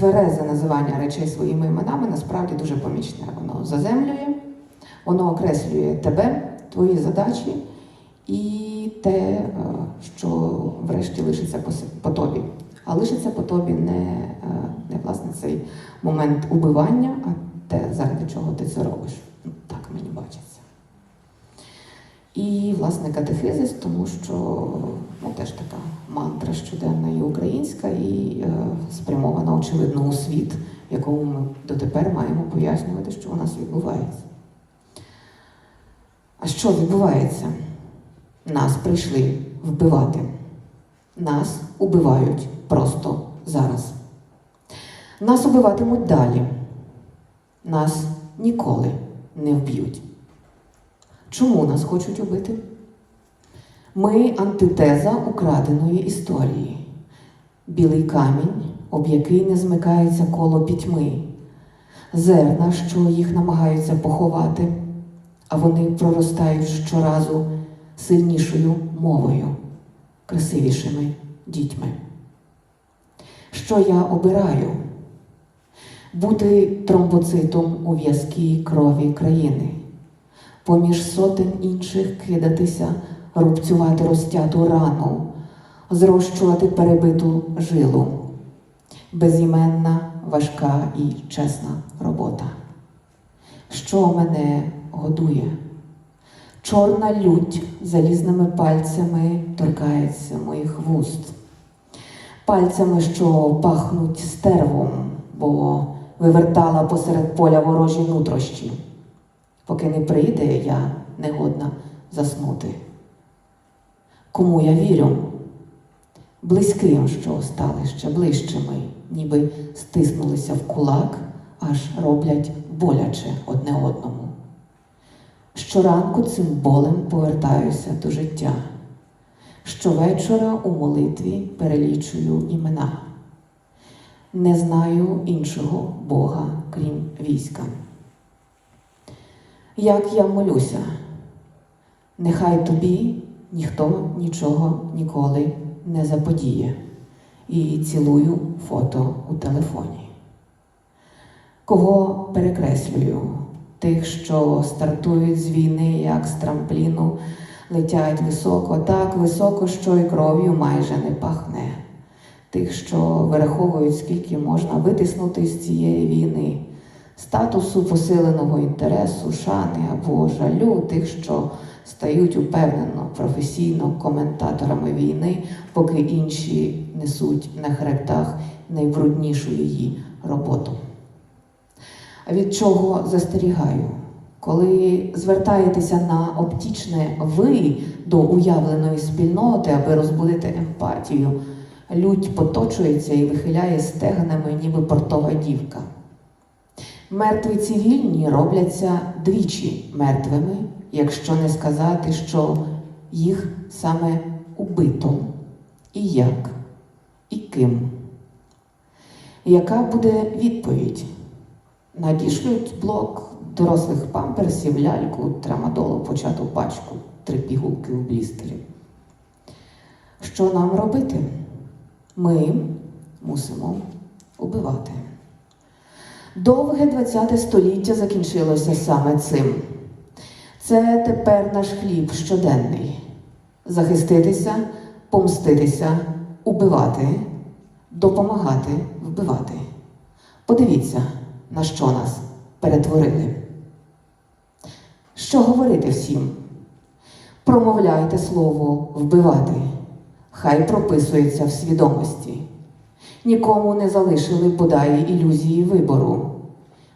тверезе називання речей своїми іменами насправді дуже помічне. Воно заземлює, воно окреслює тебе, твої задачі і те, е, що врешті лишиться по тобі. А лишиться по тобі не, е, не власне цей момент убивання, а те, заради чого ти це робиш. Ну, Так мені бачиться. І, власне, катехизис, тому що ну, теж така мантра щоденна і українська, і е, спрямована, очевидно, у світ, якому ми дотепер маємо пояснювати, що у нас відбувається. А що відбувається? Нас прийшли вбивати. Нас убивають просто зараз. Нас убиватимуть далі. Нас ніколи не вб'ють. Чому нас хочуть убити? Ми антитеза украденої історії, білий камінь, об який не змикається коло пітьми, зерна, що їх намагаються поховати, а вони проростають щоразу сильнішою мовою, красивішими дітьми. Що я обираю? Бути тромбоцитом у в'язкій крові країни поміж сотень інших кидатися, рубцювати розтяту рану, зрощувати перебиту жилу. Безіменна, важка і чесна робота. Що мене годує? Чорна лють залізними пальцями торкається моїх вуст, пальцями, що пахнуть стервом, бо вивертала посеред поля ворожі нутрощі. Поки не прийде, я не годна заснути. Кому я вірю? Близьким, що стали ще ближчими, ніби стиснулися в кулак, аж роблять боляче одне одному. Щоранку цим болем повертаюся до життя. Щовечора у молитві перелічую імена. Не знаю іншого Бога, крім війська. Як я молюся, нехай тобі ніхто нічого ніколи не заподіє. І цілую фото у телефоні. Кого перекреслюю? Тих, що стартують з війни, як з трампліну, летять високо, так високо, що й кров'ю майже не пахне. Тих, що вираховують, скільки можна витиснути з цієї війни, статусу посиленого інтересу, шани або жалю, тих, що стають упевнено професійно коментаторами війни, поки інші несуть на хребтах найбруднішу її роботу. Від чого застерігаю? Коли звертаєтеся на оптічне ви до уявленої спільноти, аби розбудити емпатію, лють поточується і вихиляє стегнами, ніби портова дівка. Мертві цивільні робляться двічі мертвими, якщо не сказати, що їх саме убито. І як, і ким. Яка буде відповідь? Надішлють блок дорослих памперсів, ляльку, трамадолу, почату пачку, три пігулки у блістері. Що нам робити? Ми мусимо убивати. Довге ХХ століття закінчилося саме цим. Це тепер наш хліб щоденний. Захиститися, помститися, убивати, допомагати вбивати. Подивіться, на що нас перетворили. Що говорити всім? Промовляйте слово вбивати, хай прописується в свідомості. Нікому не залишили бодай ілюзії вибору.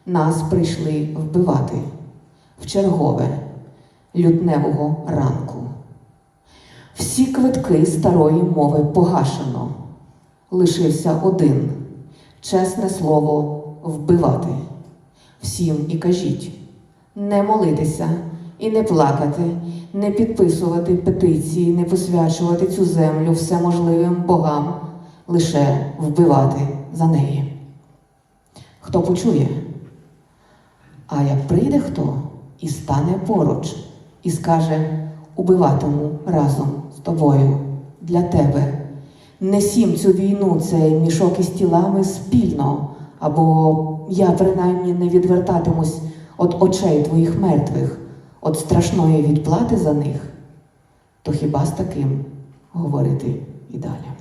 Нас прийшли вбивати в чергове лютневого ранку. Всі квитки старої мови погашено. Лишився один чесне слово вбивати. Всім і кажіть, не молитися і не плакати, не підписувати петиції, не посвячувати цю землю всеможливим богам, лише вбивати за неї. Хто почує? А як прийде хто і стане поруч, і скаже: убиватиму разом з тобою для тебе, несім цю війну, цей мішок із тілами спільно, або я принаймні не відвертатимусь від очей твоїх мертвих, від страшної відплати за них, то хіба з таким говорити і далі?